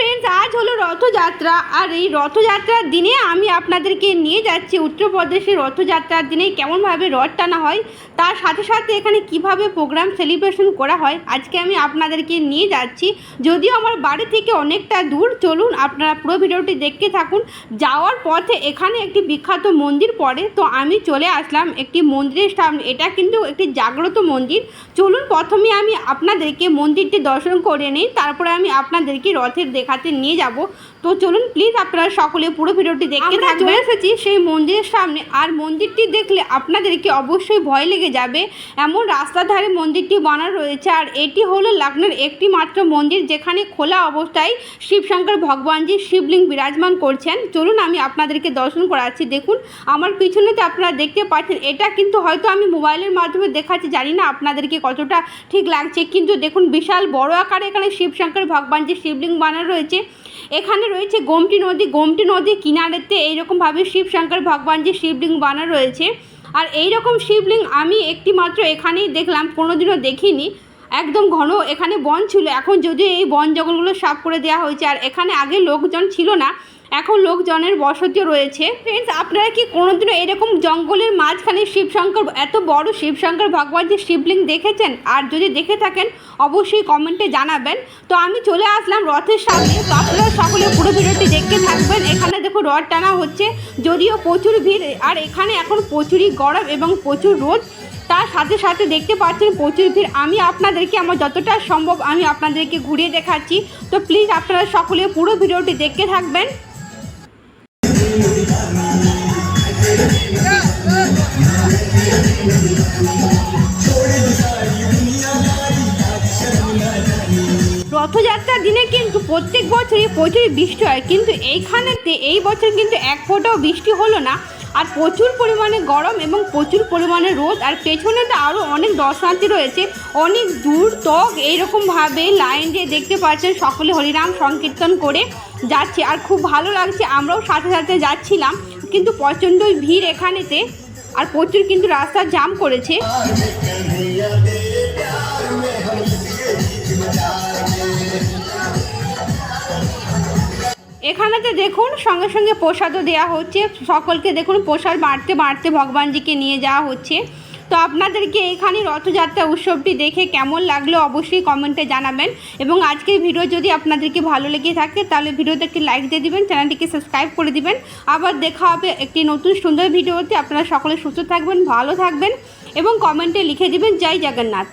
Friends আজ হলো রথযাত্রা আর এই রথযাত্রার দিনে আমি আপনাদেরকে নিয়ে যাচ্ছি উত্তরপ্রদেশের রথযাত্রার দিনে কেমনভাবে রথ টানা হয়, তার সাথে সাথে এখানে কীভাবে প্রোগ্রাম সেলিব্রেশন করা হয়, আজকে আমি আপনাদেরকে নিয়ে যাচ্ছি। যদিও আমার বাড়ি থেকে অনেকটা দূর, চলুন আপনারা পুরো ভিডিওটি দেখতে থাকুন। যাওয়ার পথে এখানে একটি বিখ্যাত মন্দির পড়ে, তো আমি চলে আসলাম একটি মন্দিরের সামনে। এটা কিন্তু একটি জাগ্রত মন্দির। চলুন প্রথমে আমি আপনাদেরকে মন্দিরটি দর্শন করে নিই, তারপরে আমি আপনাদেরকে রথের দেখাতে নিয়ে যাব। তো চলুন প্লিজ আপনারা সকলে পুরো ভিডিওটি দেখতে আমরা চলে এসেছি সেই মন্দিরের সামনে। আর মন্দিরটি দেখলে আপনাদেরকে অবশ্যই ভয় লেগে যাবে। এমন রাস্তার ধারে মন্দিরটি বানানো রয়েছে। আর এটি হলো লগ্নের একটি মাত্র মন্দির যেখানে খোলা অবস্থায় শিবশঙ্কর ভগবানজি শিবলিঙ্গ বিরাজমান করছেন। চলুন আমি আপনাদেরকে দর্শন করাচ্ছি। দেখুন আমার পিছনেতে আপনারা দেখতে পাচ্ছেন এটা কিন্তু হয়তো আমি মোবাইলের মাধ্যমে দেখাচ্ছি। জানি না আপনাদেরকে কতটা ঠিক লাগছে। কিন্তু দেখুন বিশাল বড় আকারে এখানে শিবশঙ্কর ভগবানজি শিবলিঙ্গ বানানো রয়েছে এখানে রয়েছে গোমটি নদী। গোমটি নদীর কিনারেতে এইরকমভাবে শিবশঙ্কর যে শিবলিঙ্গ বানা রয়েছে। আর এই রকম শিবলিঙ্গ আমি একটি মাত্র এখানেই দেখলাম, কোনোদিনও দেখিনি। একদম ঘন, এখানে বন ছিল। এখন যদিও এই বন জঙ্গলগুলো সাফ করে দেওয়া হয়েছে, আর এখানে আগে লোকজন ছিল না, এখন লোকজনের বসতিও রয়েছে। ফ্রেন্ডস আপনারা কি কোনোদিনও এরকম জঙ্গলের মাঝখানে শিবশঙ্কর, এত বড় শিবশঙ্কর ভগবান যে শিবলিঙ্গ দেখেছেন? আর যদি দেখে থাকেন, অবশ্যই কমেন্টে জানাবেন। তো আমি চলে আসলাম রথের সামনে। তো আপনারা সকলে পুরো ভিডিওটি দেখতে থাকবেন। এখানে দেখো রথ টানা হচ্ছে, যদিও প্রচুর ভিড়, আর এখানে এখন প্রচুরই গরম এবং প্রচুর রোদ। তার সাথে সাথে দেখতে পাচ্ছেন প্রচুর ভিড় আমি আপনাদেরকে আমার যতটা সম্ভব আমি আপনাদেরকে ঘুরিয়ে দেখাচ্ছি। তো প্লিজ আপনারা সকলে পুরো ভিডিওটি দেখতে থাকবেন। রথযাত্রার দিনে কিন্তু প্রত্যেক বছরই প্রচুর বৃষ্টি হয়, কিন্তু এইখানেতে এই বছর কিন্তু এক ফোঁটাও বৃষ্টি হলো না। আর প্রচুর পরিমাণে গরম এবং প্রচুর পরিমাণে রোদ। আর পেছনে তো আরও অনেক দর্শনার্থী রয়েছে। অনেক দূর তক এইরকমভাবে লাইন দিয়ে দেখতে পাচ্ছেন সকলে হরিনাম সংকীর্তন করে যাচ্ছে। আর খুব ভালো লাগছে, আমরাও সাথে সাথে যাচ্ছিলাম, কিন্তু প্রচণ্ডই ভিড় এখানেতে। আর প্রচুর কিন্তু রাস্তা জাম করেছে। এখানেতে দেখুন, সঙ্গে সঙ্গে প্রসাদও দেওয়া হচ্ছে। সকলকে দেখুন, প্রসাদ বাড়তে বাড়তে ভগবানজিকে নিয়ে যাওয়া হচ্ছে। তো আপনাদেরকে এখানে রথযাত্রা উৎসবটি দেখে কেমন লাগল অবশ্যই কমেন্টে জানাবেন। এবং আজকের ভিডিও যদি আপনাদেরকে ভালো লেগে থাকে, তাহলে ভিডিওতে একটি লাইক দিয়ে দিবেন, চ্যানেলটিকে সাবস্ক্রাইব করে দিবেন। আবার দেখা হবে একটি নতুন সুন্দর ভিডিওতে। আপনারা সকলে সুস্থ থাকবেন, ভালো থাকবেন এবং কমেন্টে লিখে দিবেন, জয় জগন্নাথ।